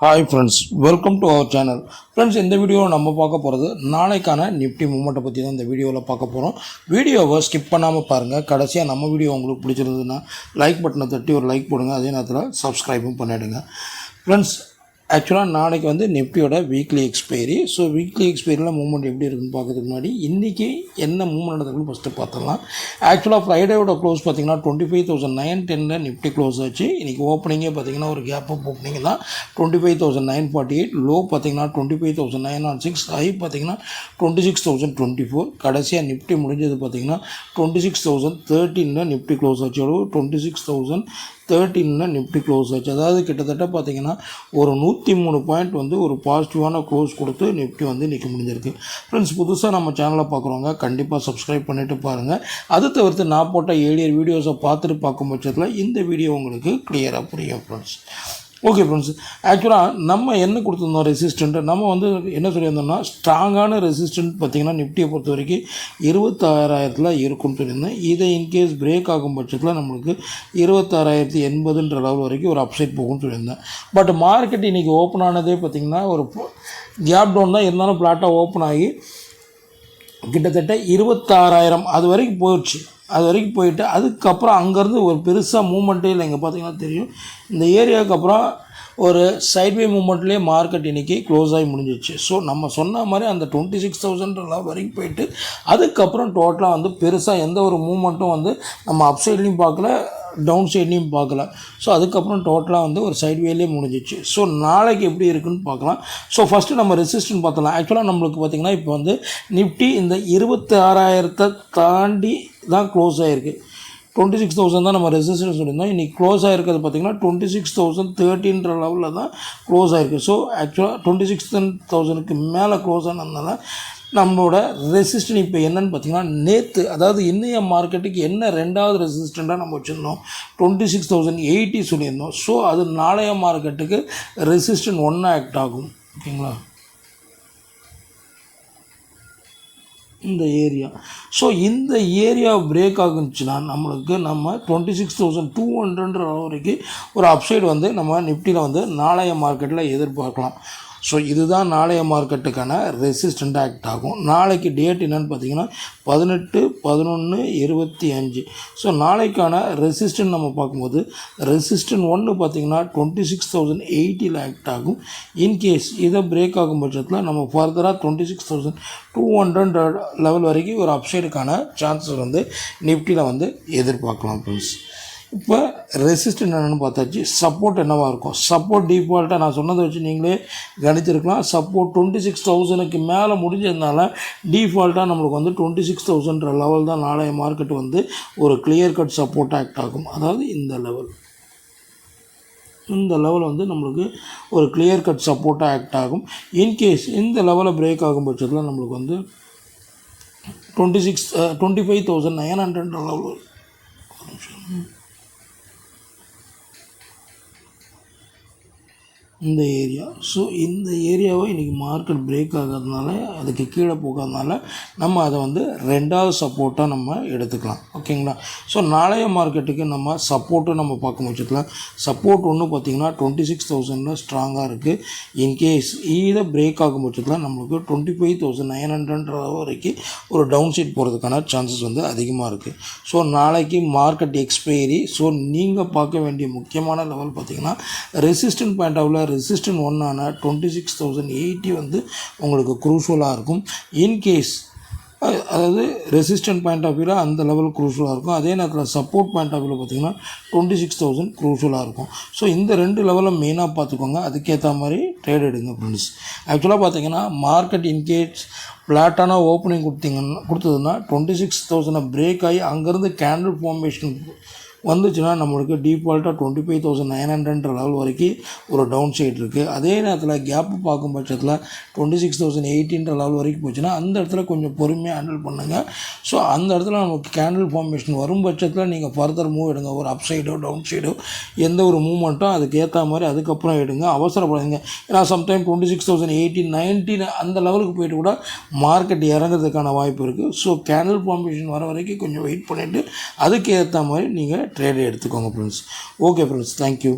Hi friends welcome to our channel friends இந்த வீடியோவில் நம்ம பார்க்க போகிறது நாளைக்கான நிஃப்டி மூமெண்ட்டை பற்றி தான் இந்த வீடியோவில் பார்க்க போகிறோம் வீடியோவை ஸ்கிப் பண்ணாமல் பாருங்கள் கடைசியாக நம்ம வீடியோ உங்களுக்கு பிடிச்சிருந்ததுன்னா லைக் பட்டனை தட்டி ஒரு லைக் போடுங்க. அதே நேரத்தில் சப்ஸ்கிரைபும் பண்ணிவிடுங்க ஃப்ரெண்ட்ஸ் ஆக்சுவலாக நாளைக்கு வந்து நிஃப்டியோட வீக்லி எக்ஸ்பைரி ஸோ வீக்லி எக்ஸ்பைரியில் மூவ்மெண்ட் எப்படி இருக்குன்னு பார்க்கறதுக்கு முன்னாடி இன்றைக்கி என்ன மூவ்மெண்ட் நடந்திருக்குன்னு ஃபஸ்ட்டு பார்த்துடலாம். ஆக்சுவலாக ஃப்ரைடேவோட க்ளோஸ் பார்த்தீங்கன்னா டுவெண்ட்டி ஃபைவ் தௌசண்ட் நைன் டென்னில் நிஃப்டி க்ளோஸ் ஆச்சு. இன்றைக்கி ஓப்பனிங்கே பார்த்தீங்கன்னா ஒரு கேப் அப் ஓப்பனிங் தான். Twenty five thousand nine forty eight low பார்த்தீங்கன்னா twenty five thousand nine nought six high பார்த்தீங்கன்னா twenty six thousand twenty four கடைசியாக நிஃப்டி முடிஞ்சது பார்த்தீங்கன்னா டுவெண்ட்டி சிக்ஸ் தௌசண்ட் தேர்ட்டீனில் நிஃப்டி க்ளோஸ் ஆச்சு. எவ்வளோ டுவெண்ட்டி சிக்ஸ் தௌசண்ட் தேர்ட்டின்னா நிஃப்டி க்ளோஸ் ஆச்சு. அதாவது கிட்டத்தட்ட பார்த்தீங்கன்னா ஒரு நூற்றி மூணு பாயிண்ட் வந்து ஒரு பாசிட்டிவான க்ளோஸ் கொடுத்து நிஃப்டி வந்து நிற்க முடிஞ்சிருக்கு. ஃப்ரெண்ட்ஸ் புதுசாக நம்ம சேனலை பார்க்குறவங்க கண்டிப்பாக சப்ஸ்கிரைப் பண்ணிவிட்டு பாருங்கள் அது தவிர்த்து நான் போட்ட ஏழியர் வீடியோஸை பார்த்துட்டு பார்க்கும் பட்சத்தில் இந்த வீடியோ உங்களுக்கு கிளியராக புரியும் ஃப்ரெண்ட்ஸ் ஓகே ஃப்ரெண்ட்ஸ் ஆக்சுவலாக நம்ம என்ன கொடுத்துருந்தோம் ரெசிஸ்டண்ட்டு நம்ம வந்து என்ன சொல்லியிருந்தோம்னா ஸ்ட்ராங்கான ரெசிஸ்டன்ட் பார்த்திங்கன்னா நிஃப்டியை பொறுத்த வரைக்கும் இருபத்தாறாயிரத்தில் இருக்கும்னு சொல்லியிருந்தேன். இதை இன்கேஸ் பிரேக் ஆகும் பட்சத்தில் நம்மளுக்கு இருபத்தாறாயிரத்தி எண்பதுன்ற லெவல் வரைக்கும் ஒரு அப்சைட் போகும்னு சொல்லியிருந்தேன். பட் மார்க்கெட் இன்றைக்கி ஓப்பன் ஆனதே பார்த்திங்கன்னா ஒரு கேப் டவுன் தான் இருந்தாலும் ஃப்ளாட்டாக ஓப்பன் ஆகி கிட்டத்தட்ட இருபத்தாறாயிரம் அது வரைக்கும் போயிடுச்சு. அது வரைக்கும் போயிட்டு அதுக்கப்புறம் அங்கேருந்து ஒரு பெருசாக மூமெண்ட்டே இல்லை. இங்கே பார்த்தீங்கன்னா தெரியும். இந்த ஏரியாவுக்கு அப்புறம் ஒரு சைட்வே மூமெண்ட்லேயே மார்க்கெட் இன்றைக்கி க்ளோஸ் ஆகி முடிஞ்சிச்சு. ஸோ நம்ம சொன்ன மாதிரி அந்த டுவெண்ட்டி சிக்ஸ் தௌசண்ட் வரைக்கும் போயிட்டு அதுக்கப்புறம் டோட்டலாக வந்து பெருசாக எந்த ஒரு மூமெண்ட்டும் வந்து நம்ம அப்சைட்லேயும் பார்க்கல. டவுன் சைட்லேயும் பார்க்கலாம். ஸோ அதுக்கப்புறம் டோட்டலாக வந்து ஒரு சைட் வேலையே முடிஞ்சிச்சு. ஸோ நாளைக்கு எப்படி இருக்குன்னு பார்க்கலாம். ஸோ ஃபஸ்ட்டு நம்ம ரெசிஸ்டன்ட் பார்த்தலாம் ஆக்சுவலாக நம்மளுக்கு பார்த்திங்கன்னா இப்போ வந்து நிஃப்டி இந்த இருபத்தி ஆறாயிரத்தை தாண்டி தான் க்ளோஸ் ஆகிருக்கு டுவெண்ட்டி சிக்ஸ் தௌசண்ட் தான் நம்ம ரெசிஸ்டன்ஸ் சொல்லியிருந்தோம். இன்றைக்கி க்ளோஸ் ஆகிருக்கிறது பார்த்திங்கன்னா டுவெண்ட்டி சிக்ஸ் தௌசண்ட் தேர்ட்டின்ற லெவலில் தான் க்ளோஸ் ஆகிருக்கு ஸோ ஆக்சுவலாக டுவெண்ட்டி சிக்ஸ் தௌசண்ட்க்கு மேலே க்ளோஸ் ஆனதுனால நம்மளோட ரெசிஸ்டன் இப்போ என்னன்னு பார்த்தீங்கன்னா நேற்று அதாவது இன்றைய மார்க்கெட்டுக்கு என்ன ரெண்டாவது ரெசிஸ்டண்ட்டாக நம்ம வச்சுருந்தோம்? டுவெண்ட்டி சிக்ஸ் தௌசண்ட் எயிட்டி சொல்லியிருந்தோம். ஸோ அது நாளைய மார்க்கெட்டுக்கு ரெசிஸ்டன் ஒன் ஆக்ட் ஆகும். ஓகேங்களா? இந்த ஏரியா ஸோ இந்த ஏரியா பிரேக் ஆகுச்சுன்னா நம்மளுக்கு நம்ம டுவெண்ட்டி சிக்ஸ் தௌசண்ட் டூ ஹண்ட்ரட்ன்ற வரைக்கும் ஒரு அப்சைடு வந்து நம்ம நிஃப்டியில் வந்து நாளைய மார்க்கெட்டில் எதிர்பார்க்கலாம். ஸோ இதுதான் நாளைய மார்க்கெட்டுக்கான ரெசிஸ்டண்ட் ஆக்ட் ஆகும். நாளைக்கு டேட் என்னென்னு பார்த்தீங்கன்னா பதினெட்டு பதினொன்று இருபத்தி அஞ்சு. ஸோ நாளைக்கான ரெசிஸ்டன்ட் நம்ம பார்க்கும்போது ரெசிஸ்டன்ட் ஒன்று பார்த்தீங்கன்னா டுவெண்ட்டி சிக்ஸ் தௌசண்ட் எயிட்டியில் ஆக்ட் ஆகும் இன்கேஸ் இதை பிரேக் ஆகும் பட்சத்தில் நம்ம ஃபர்தராக twenty six thousand two hundred level வரைக்கும் ஒரு அப்சைடுக்கான சான்சஸ் வந்து நிஃப்டியில் வந்து எதிர்பார்க்கலாம் ஃப்ரெண்ட்ஸ் இப்போ ரெசிஸ்டன்ட் என்னென்னு பார்த்தாச்சு. சப்போர்ட் என்னவாக இருக்கும்? சப்போர்ட் டிஃபால்ட்டாக நான் சொன்னதை வச்சு நீங்களே கணிச்சிருக்கலாம் சப்போர்ட் டுவெண்ட்டி சிக்ஸ் தௌசண்ட்க்கு மேலே முடிஞ்சதுனால டிஃபால்ட்டாக நம்மளுக்கு வந்து டுவெண்ட்டி சிக்ஸ் தௌசண்ட்ற லெவல் தான் நாளைய மார்க்கெட் வந்து ஒரு கிளியர் கட் சப்போர்ட் ஆக்ட் ஆகும். அதாவது இந்த லெவல் இந்த லெவல் வந்து நம்மளுக்கு ஒரு கிளியர் கட் சப்போர்ட்டாக ஆக்ட் ஆகும். இன்கேஸ் இந்த லெவலை பிரேக் ஆகும் பட்சத்தில் நம்மளுக்கு வந்து twenty six twenty five thousand nine hundred level இந்த ஏரியா. ஸோ இந்த ஏரியாவை இன்றைக்கி மார்க்கெட் பிரேக் ஆகிறதுனால அதுக்கு கீழே போகாதனால நம்ம அதை வந்து ரெண்டாவது சப்போர்ட்டாக நம்ம எடுத்துக்கலாம். ஓகேங்களா ஸோ நாளைய மார்க்கெட்டுக்கு நம்ம சப்போர்ட்டும் நம்ம பார்க்க முடிச்சுக்கலாம் சப்போர்ட் ஒன்று பார்த்திங்கன்னா டுவெண்ட்டி சிக்ஸ் தௌசண்டில் ஸ்ட்ராங்காக இருக்குது இன்கேஸ் இதை பிரேக் ஆகும் பட்சத்தில் நம்மளுக்கு டுவெண்ட்டி ஃபைவ் தௌசண்ட் நைன் ஹண்ட்ரட்ன்ற வரைக்கும் ஒரு டவுன் சைட் போகிறதுக்கான சான்சஸ் வந்து அதிகமாக இருக்குது ஸோ நாளைக்கு மார்க்கெட் எக்ஸ்பைரி ஸோ நீங்கள் பார்க்க வேண்டிய முக்கியமான லெவல் பார்த்திங்கன்னா ரெசிஸ்டன்ட் பாயிண்ட் ஆஃப்ல ரெசிஸ்டன் ஒன்னான டுவெண்ட்டி சிக்ஸ் தௌசண்ட் எயிட்டி வந்து உங்களுக்கு குரூஷுவலாக இருக்கும். இன்கேஸ் அதாவது ரெசிஸ்டன்ட் பாயிண்ட் ஆஃப் வியூவில் அந்த லெவல் குரூஷுவலாக இருக்கும். அதே நேரத்தில் சப்போர்ட் பாயிண்ட் ஆஃப் வியூவில் பார்த்தீங்கன்னா டுவெண்ட்டி சிக்ஸ் தௌசண்ட் குரூஷுவலாக இருக்கும். ஸோ இந்த ரெண்டு லெவலும் மெயினாக பார்த்துக்கோங்க அதுக்கேற்ற மாதிரி ட்ரேட் எடுங்க ஃப்ரெண்ட்ஸ் ஆக்சுவலாக பார்த்தீங்கன்னா மார்க்கெட் இன்கேஸ் ஃப்ளாட்டான ஓப்பனிங் கொடுத்தீங்கன்னா கொடுத்ததுன்னா டுவெண்ட்டி சிக்ஸ் தௌசண்டை பிரேக் ஆகி அங்கேருந்து கேண்டில் ஃபார்மேஷன் வந்துச்சுன்னா நம்மளுக்கு டிஃபால்ட்டாக டுவெண்ட்டி ஃபைவ் தௌசண்ட் நைன் ஹண்ட்ரட்ன்ற லெவல் வரைக்கும் ஒரு டவுன் சைட் இருக்குது அதே நேரத்தில் கேப்பு பார்க்கும் பட்சத்தில் டுவெண்ட்டி சிக்ஸ் தௌசண்ட் எயிட்டின்ற லெவல் வரைக்கும் போச்சுன்னா அந்த இடத்துல கொஞ்சம் பொறுமையாக ஹேண்டில் பண்ணுங்கள் ஸோ அந்த இடத்துல நமக்கு கேண்டில் ஃபார்மேஷன் வரும் பட்சத்தில் நீங்கள் ஃபர்தர் மூவ் எடுங்க. ஒரு அப் சைடோ டவுன் சைடோ எந்த ஒரு மூவ்மெண்ட்டோ அதுக்கேற்ற மாதிரி அதுக்கப்புறம் எடுங்க. அவசரப்படுங்க ஏன்னா sometime twenty six thousand eighteen nineteen அந்த லெவலுக்கு போயிட்டு கூட மார்க்கெட் இறங்குறதுக்கான வாய்ப்பு இருக்குது ஸோ கேண்டில் ஃபார்மேஷன் வர வரைக்கும் கொஞ்சம் வெயிட் பண்ணிவிட்டு அதுக்கு ஏற்ற மாதிரி நீங்கள் ட்ரேடை எடுத்துக்கோங்க ஃப்ரெண்ட்ஸ் ஓகே ஃப்ரெண்ட்ஸ் தேங்க்யூ